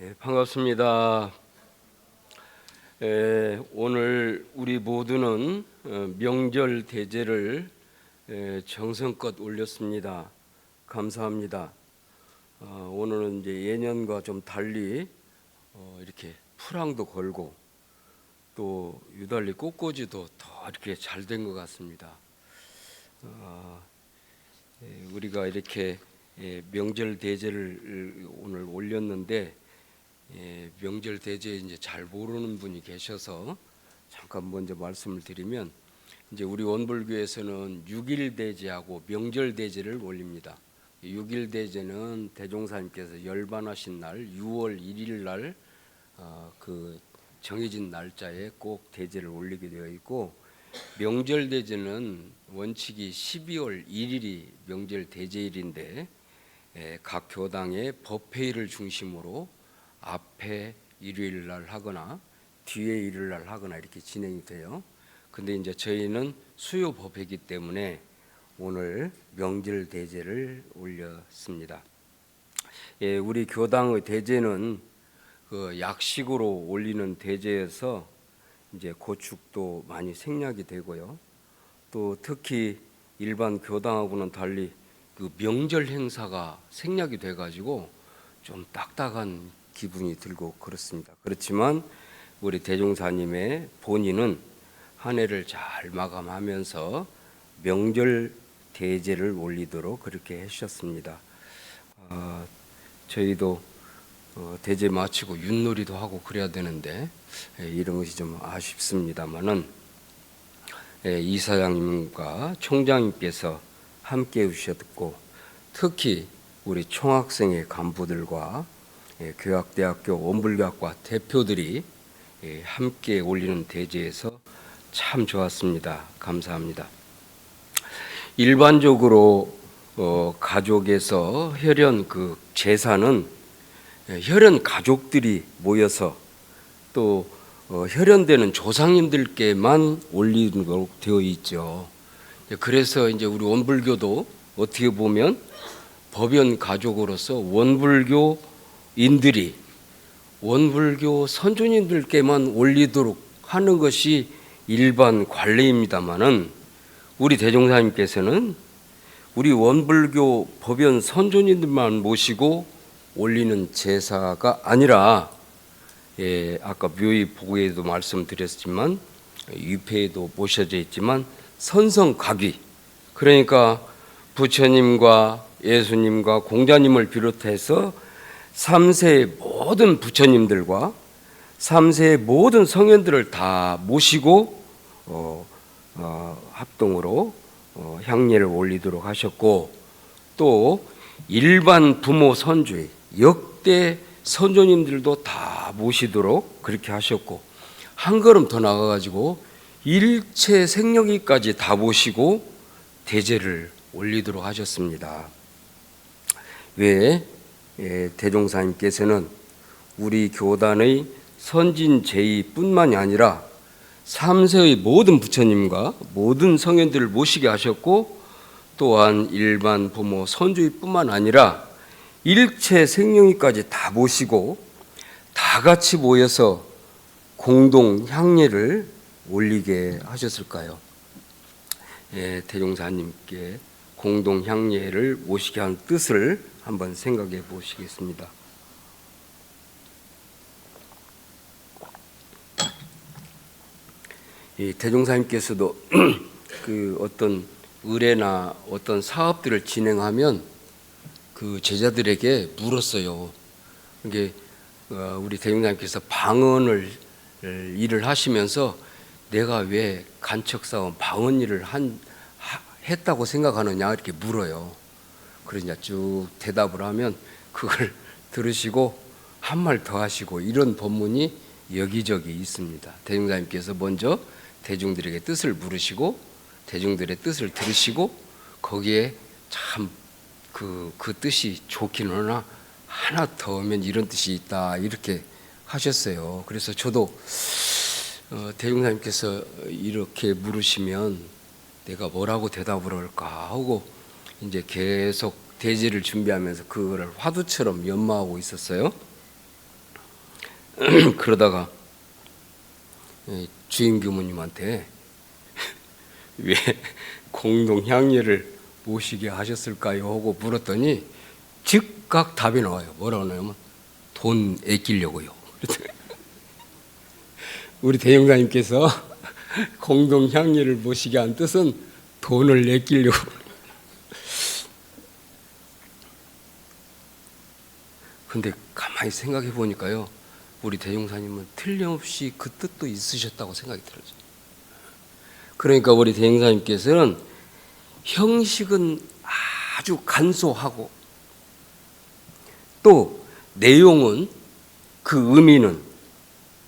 예, 반갑습니다. 예, 오늘 우리 모두는 어, 명절 대제를 예, 정성껏 올렸습니다. 감사합니다. 어, 오늘은 이제 예년과 좀 달리 어, 이렇게 풀항도 걸고 또 유달리 꽃꽂이도 더 이렇게 잘 된 것 같습니다. 어, 예, 우리가 이렇게 예, 명절 대제를 오늘 올렸는데 예, 명절 대제 이제 잘 모르는 분이 계셔서 잠깐 먼저 말씀을 드리면 이제 우리 원불교에서는 6일 대제하고 명절 대제를 올립니다. 6일 대제는 대종사님께서 열반하신 날 6월 1일 날 어, 그 정해진 날짜에 꼭 대제를 올리게 되어 있고 명절 대제는 원칙이 12월 1일이 명절 대제일인데 에, 각 교당의 법회의를 중심으로 앞에 일요일 날 하거나 뒤에 일요일 날 하거나 이렇게 진행이 돼요. 근데 이제 저희는 수요 법회이기 때문에 오늘 명절 대제를 올렸습니다. 예, 우리 교당의 대제는 그 약식으로 올리는 대제여서 이제 고축도 많이 생략이 되고요. 또 특히 일반 교당하고는 달리 그 명절 행사가 생략이 돼 가지고 좀 딱딱한 기분이 들고 그렇습니다. 그렇지만 우리 대종사님의 본인은 한 해를 잘 마감하면서 명절 대제를 올리도록 그렇게 해주셨습니다. 아, 저희도 어, 대제 마치고 윷놀이도 하고 그래야 되는데 예, 이런 것이 좀 아쉽습니다만은 예, 이사장님과 총장님께서 함께 해주셨고 특히 우리 총학생회 간부들과 예, 교학대학교 원불교학과 대표들이 예, 함께 올리는 대제에서 참 좋았습니다. 감사합니다. 일반적으로 어, 가족에서 혈연 그 제사는 예, 혈연 가족들이 모여서 또 어, 혈연되는 조상님들께만 올리는 걸로 되어 있죠. 예, 그래서 이제 우리 원불교도 어떻게 보면 법연 가족으로서 원불교 인들이 원불교 선조님들께만 올리도록 하는 것이 일반 관례입니다마는 우리 대종사님께서는 우리 원불교 법연 선조님들만 모시고 올리는 제사가 아니라 예, 아까 묘의 보고에도 말씀드렸지만 유패에도 모셔져 있지만 선성각위 그러니까 부처님과 예수님과 공자님을 비롯해서 삼세의 모든 부처님들과 삼세의 모든 성현들을 다 모시고 어, 어, 합동으로 어, 향례를 올리도록 하셨고 또 일반 부모 선주의 역대 선조님들도 다 모시도록 그렇게 하셨고 한 걸음 더 나가 가지고 일체 생명이까지 다 모시고 대제를 올리도록 하셨습니다. 왜 예, 대종사님께서는 우리 교단의 선진 제의뿐만이 아니라 삼세의 모든 부처님과 모든 성현들을 모시게 하셨고 또한 일반 부모 선주의뿐만 아니라 일체 생명이까지 다 모시고 다 같이 모여서 공동 향례를 올리게 하셨을까요? 예, 대종사님께 공동 향례를 모시게 한 뜻을 한번 생각해 보시겠습니다. 이 대종사님께서도 그 어떤 의뢰나 어떤 사업들을 진행하면 그 제자들에게 물었어요. 이게 어, 우리 대종사님께서 방언을 일을 하시면서 내가 왜 간척 사업 방언 일을 한 하- 했다고 생각하느냐 이렇게 물어요. 그러냐 쭉 대답을 하면 그걸 들으시고 한 말 더 하시고 이런 본문이 여기저기 있습니다. 대종사님께서 먼저 대중들에게 뜻을 물으시고 대중들의 뜻을 들으시고 거기에 참 그 그 뜻이 좋기는 하나 하나 더 하면 이런 뜻이 있다 이렇게 하셨어요. 그래서 저도 어, 대종사님께서 이렇게 물으시면 내가 뭐라고 대답을 할까 하고 이제 계속 대지를 준비하면서 그거를 화두처럼 연마하고 있었어요. 그러다가 예, 주임 교무님한테 왜 공동 향례를 모시게 하셨을까요? 하고 물었더니 즉각 답이 나와요. 뭐라고 하냐면 돈 아끼려고요. 우리 대형사님께서 공동 향례를 모시게 한 뜻은 돈을 아끼려고. 근데 가만히 생각해 보니까요. 우리 대용사님은 틀림없이 그 뜻도 있으셨다고 생각이 들어요. 그러니까 우리 대행사님께서는 형식은 아주 간소하고 또 내용은 그 의미는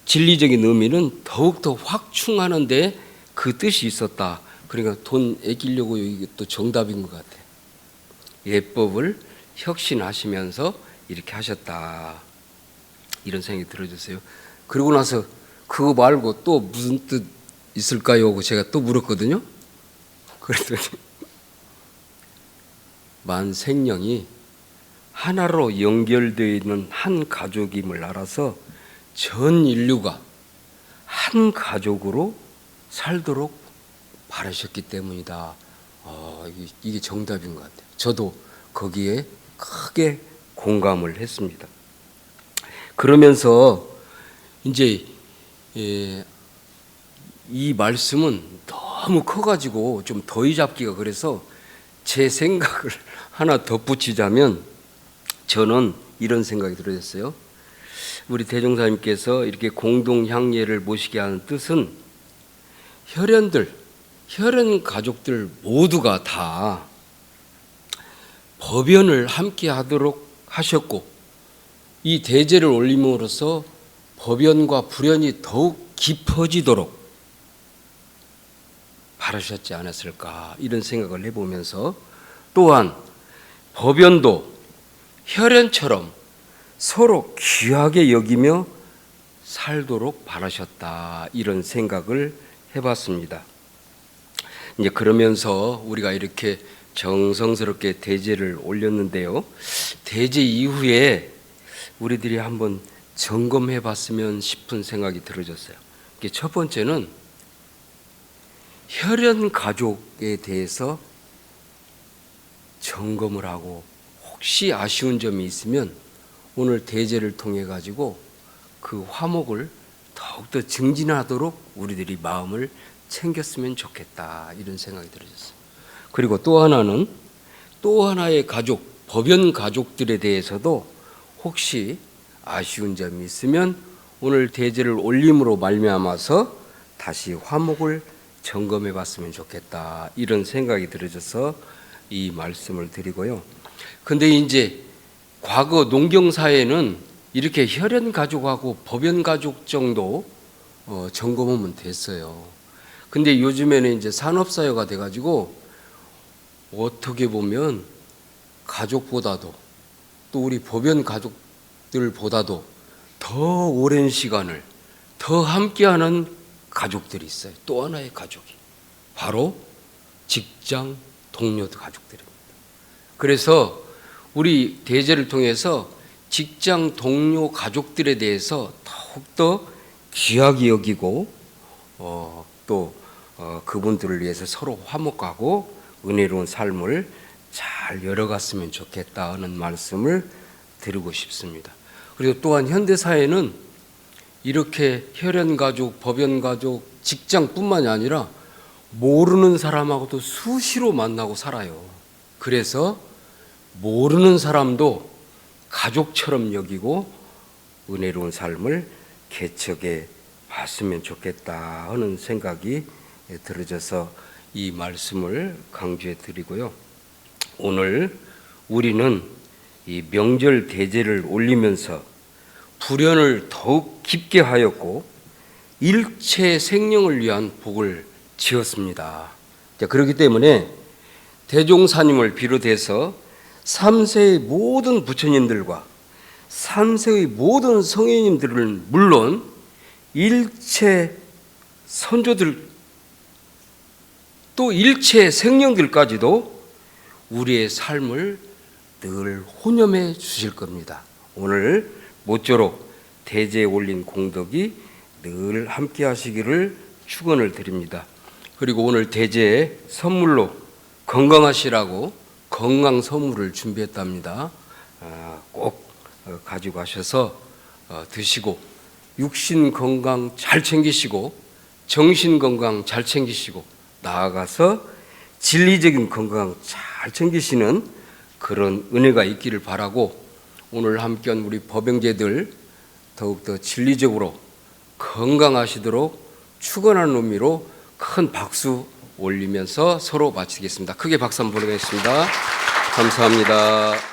진리적인 의미는 더욱더 확충하는데 그 뜻이 있었다. 그러니까 돈 아끼려고 이게 또 정답인 것 같아요. 예법을 혁신하시면서 이렇게 하셨다. 이런 생각이 들어졌어요. 그러고 나서 그거 말고 또 무슨 뜻 있을까요? 하고 제가 또 물었거든요. 그랬더니 만 생명이 하나로 연결되어 있는 한 가족임을 알아서 전 인류가 한 가족으로 살도록 바라셨기 때문이다. 아, 이게 정답인 것 같아요. 저도 거기에 크게 공감을 했습니다. 그러면서 이제 예, 이 말씀은 너무 커가지고 좀 더위 잡기가 그래서 제 생각을 하나 덧붙이자면 저는 이런 생각이 들어졌어요. 우리 대종사님께서 이렇게 공동 향례를 모시게 하는 뜻은 혈연들, 혈연 가족들 모두가 다 법연을 함께 하도록 하셨고 이 대제를 올림으로써 법연과 불연이 더욱 깊어지도록 바라셨지 않았을까 이런 생각을 해보면서 또한 법연도 혈연처럼 서로 귀하게 여기며 살도록 바라셨다 이런 생각을 해봤습니다. 이제 그러면서 우리가 이렇게 정성스럽게 대제를 올렸는데요. 대제 이후에 우리들이 한번 점검해 봤으면 싶은 생각이 들어졌어요. 첫 번째는 혈연 가족에 대해서 점검을 하고 혹시 아쉬운 점이 있으면 오늘 대제를 통해 가지고 그 화목을 더욱더 증진하도록 우리들이 마음을 챙겼으면 좋겠다 이런 생각이 들어졌어요. 그리고 또 하나는 또 하나의 가족 법연 가족들에 대해서도 혹시 아쉬운 점이 있으면 오늘 대제를 올림으로 말미암아서 다시 화목을 점검해 봤으면 좋겠다 이런 생각이 들어져서 이 말씀을 드리고요. 근데 이제 과거 농경 사회는 이렇게 혈연 가족하고 법연 가족 정도 어, 점검하면 됐어요. 근데 요즘에는 이제 산업 사회가 돼 가지고 어떻게 보면 가족보다도 또 우리 법연 가족들보다도 더 오랜 시간을 더 함께하는 가족들이 있어요. 또 하나의 가족이 바로 직장 동료 가족들입니다. 그래서 우리 대제를 통해서 직장 동료 가족들에 대해서 더욱더 귀하게 여기고 어, 또 어, 그분들을 위해서 서로 화목하고 은혜로운 삶을 잘 열어갔으면 좋겠다 하는 말씀을 드리고 싶습니다. 그리고 또한 현대 사회는 이렇게 혈연 가족, 법연 가족, 직장뿐만이 아니라 모르는 사람하고도 수시로 만나고 살아요. 그래서 모르는 사람도 가족처럼 여기고 은혜로운 삶을 개척해 봤으면 좋겠다 하는 생각이 들어져서 이 말씀을 강조해 드리고요. 오늘 우리는 이 명절 대제를 올리면서 불연을 더욱 깊게 하였고 일체 생명을 위한 복을 지었습니다. 자, 그렇기 때문에 대종사님을 비롯해서 3세의 모든 부처님들과 3세의 모든 성인님들은 물론 일체 선조들 또 일체 생명들까지도 우리의 삶을 늘 혼념해 주실 겁니다. 오늘 모쪼록 대제에 올린 공덕이 늘 함께 하시기를 축원을 드립니다. 그리고 오늘 대제에 선물로 건강하시라고 건강 선물을 준비했답니다. 아, 꼭 어, 가지고 가셔서 어, 드시고 육신 건강 잘 챙기시고 정신 건강 잘 챙기시고 나아가서 진리적인 건강 잘 챙기시는 그런 은혜가 있기를 바라고 오늘 함께한 우리 법영제들 더욱더 진리적으로 건강하시도록 축원하는 의미로 큰 박수 올리면서 서로 마치겠습니다. 크게 박수 한번 보내겠습니다. 감사합니다.